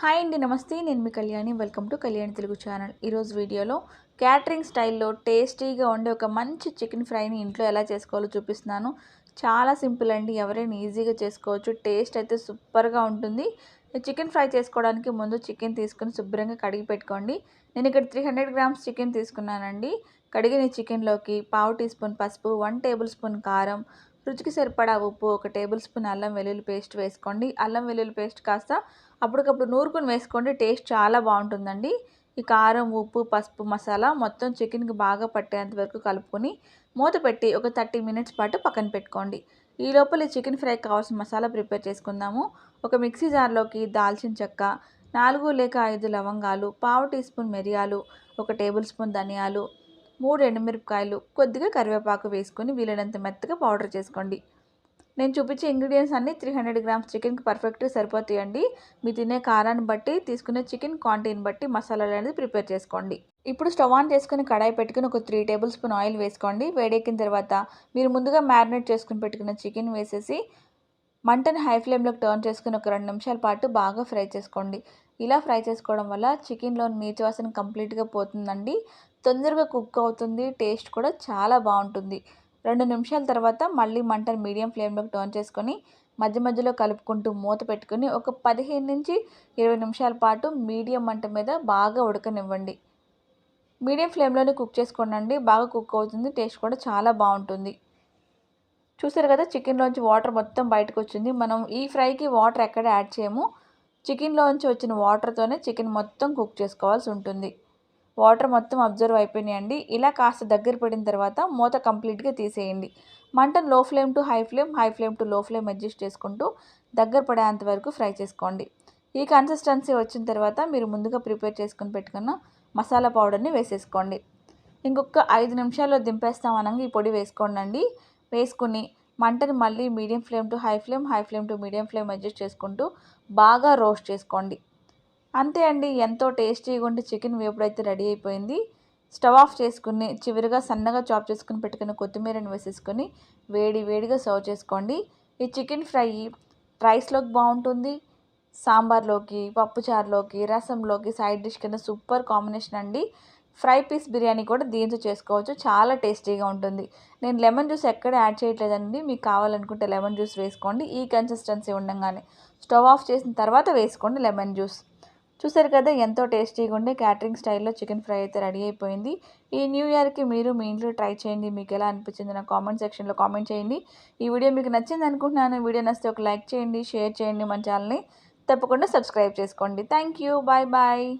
Hi అండి నమస్తే. నేను మీ Kalyani. Welcome to Kalyani Telugu channel. ఈరోజు వీడియోలో క్యాటరింగ్ స్టైల్లో టేస్టీగా ఉండే ఒక మంచి చికెన్ ఫ్రైని ఇంట్లో ఎలా చేసుకోవాలో చూపిస్తున్నాను. చాలా సింపుల్ అండి. ఎవరైనా ఈజీగా చేసుకోవచ్చు. టేస్ట్ అయితే సూపర్గా ఉంటుంది. చికెన్ ఫ్రై చేసుకోవడానికి ముందు చికెన్ తీసుకుని శుభ్రంగా కడిగి పెట్టుకోండి. నేను ఇక్కడ త్రీ హండ్రెడ్ గ్రామ్స్ చికెన్ తీసుకున్నానండి. కడిగిన చికెన్లోకి పావు టీ స్పూన్ పసుపు వన్ టేబుల్ స్పూన్ కారం రుచికి సరిపడా ఉప్పు ఒక టేబుల్ స్పూన్ అల్లం వెల్లుల్లి పేస్ట్ వేసుకోండి. అల్లం వెల్లుల్లి పేస్ట్ కాస్త అప్పటికప్పుడు నూరుకుని వేసుకోండి. టేస్ట్ చాలా బాగుంటుందండి. ఈ కారం ఉప్పు పసుపు మసాలా మొత్తం చికెన్కి బాగా పట్టేంత వరకు కలుపుకొని మూత పెట్టి ఒక థర్టీ మినిట్స్ పాటు పక్కన పెట్టుకోండి. ఈ లోపల చికెన్ ఫ్రై కావాల్సిన మసాలా ప్రిపేర్ చేసుకుందాము. ఒక మిక్సీ జార్లోకి దాల్చిన చెక్క నాలుగు లేక ఐదు లవంగాలు పావు టీ స్పూన్ మిరియాలు ఒక టేబుల్ స్పూన్ ధనియాలు మూడు ఎండుమిరపకాయలు కొద్దిగా కరివేపాకు వేసుకొని వీలైనంత మెత్తగా పౌడర్ చేసుకోండి. నేను చూపించే ఇంగ్రీడియంట్స్ అన్నీ త్రీ హండ్రెడ్ గ్రామ్స్ చికెన్కి పర్ఫెక్ట్గా సరిపోతాయండి. మీ తినే కారాన్ని బట్టి తీసుకునే చికెన్ క్వాంటిటీని బట్టి మసాలాలు అనేది ప్రిపేర్ చేసుకోండి. ఇప్పుడు స్టవ్ ఆన్ చేసుకుని కడాయి పెట్టుకుని ఒక త్రీ టేబుల్ స్పూన్ ఆయిల్ వేసుకోండి. వేడెక్కిన తర్వాత మీరు ముందుగా మ్యారినేట్ చేసుకుని పెట్టుకున్న చికెన్ వేసేసి మంటను హై ఫ్లేమ్లోకి టర్న్ చేసుకుని ఒక రెండు నిమిషాల పాటు బాగా ఫ్రై చేసుకోండి. ఇలా ఫ్రై చేసుకోవడం వల్ల చికెన్లోని నీచు వాసన కంప్లీట్గా పోతుందండి. తొందరగా కుక్ అవుతుంది టేస్ట్ కూడా చాలా బాగుంటుంది. రెండు నిమిషాల తర్వాత మళ్ళీ మంటను మీడియం ఫ్లేమ్లోకి టర్న్ చేసుకొని మధ్య మధ్యలో కలుపుకుంటూ మూత పెట్టుకుని ఒక పదిహేను నుంచి ఇరవై నిమిషాల పాటు మీడియం మంట మీద బాగా ఉడకనివ్వండి. మీడియం ఫ్లేమ్లోనే కుక్ చేసుకోండి బాగా కుక్ అవుతుంది టేస్ట్ కూడా చాలా బాగుంటుంది. చూసారు కదా చికెన్లోంచి వాటర్ మొత్తం బయటకు వచ్చింది మనం ఈ ఫ్రైకి వాటర్ ఎక్కడ యాడ్ చేయము. చికెన్లోంచి వచ్చిన వాటర్తోనే చికెన్ మొత్తం కుక్ చేసుకోవాల్సి ఉంటుంది. వాటర్ మొత్తం అబ్జర్వ్ అయిపోయినాయండి. ఇలా కాస్త దగ్గర పడిన తర్వాత మూత కంప్లీట్గా తీసేయండి. మంటను low flame to high flame high flame to low flame adjust చేసుకుంటూ దగ్గర పడేంత వరకు ఫ్రై చేసుకోండి. ఈ కన్సిస్టెన్సీ వచ్చిన తర్వాత మీరు ముందుగా ప్రిపేర్ చేసుకుని పెట్టుకున్న మసాలా పౌడర్ని వేసేసుకోండి. ఇంకొక ఐదు నిమిషాల్లో దింపేస్తాం అనగా ఈ పొడి వేసుకోండి వేసుకుని మంటని మళ్ళీ medium flame to high flame high flame to medium flame adjust చేసుకుంటూ బాగా రోస్ట్ చేసుకోండి. అంతే అండి ఎంతో టేస్టీగా ఉండి చికెన్ వేపుడైతే రెడీ అయిపోయింది. స్టవ్ ఆఫ్ చేసుకుని చివరిగా సన్నగా చాప్ చేసుకుని పెట్టుకుని కొత్తిమీరని వేసేసుకొని వేడి వేడిగా సర్వ్ చేసుకోండి. ఈ చికెన్ ఫ్రై రైస్లోకి బాగుంటుంది సాంబార్లోకి పప్పుచారులోకి రసంలోకి సైడ్ డిష్ కింద సూపర్ కాంబినేషన్ అండి. ఫ్రై పీస్ బిర్యానీ కూడా దీంతో చేసుకోవచ్చు. చాలా టేస్టీగా ఉంటుంది. నేను లెమన్ జ్యూస్ ఎక్కడ యాడ్ చేయట్లేదండి. మీకు కావాలనుకుంటే లెమన్ జ్యూస్ వేసుకోండి. ఈ కన్సిస్టెన్సీ ఉండగానే స్టవ్ ఆఫ్ చేసిన తర్వాత వేసుకోండి లెమన్ జ్యూస్. చూసారు కదా ఎంతో టేస్టీగా ఉండే క్యాటరింగ్ స్టైల్లో చికెన్ ఫ్రై అయితే రెడీ అయిపోయింది. ఈ న్యూ ఇయర్కి మీరు మీ ఇంట్లో ట్రై చేయండి. మీకు ఎలా అనిపించింది నా కామెంట్ సెక్షన్లో కామెంట్ చేయండి. ఈ వీడియో మీకు నచ్చింది అనుకుంటున్నాను. వీడియో నచ్చితే ఒక లైక్ చేయండి షేర్ చేయండి మన ఛానల్ని. తప్పకుండా సబ్స్క్రైబ్ చేసుకోండి. Thank you. Bye bye.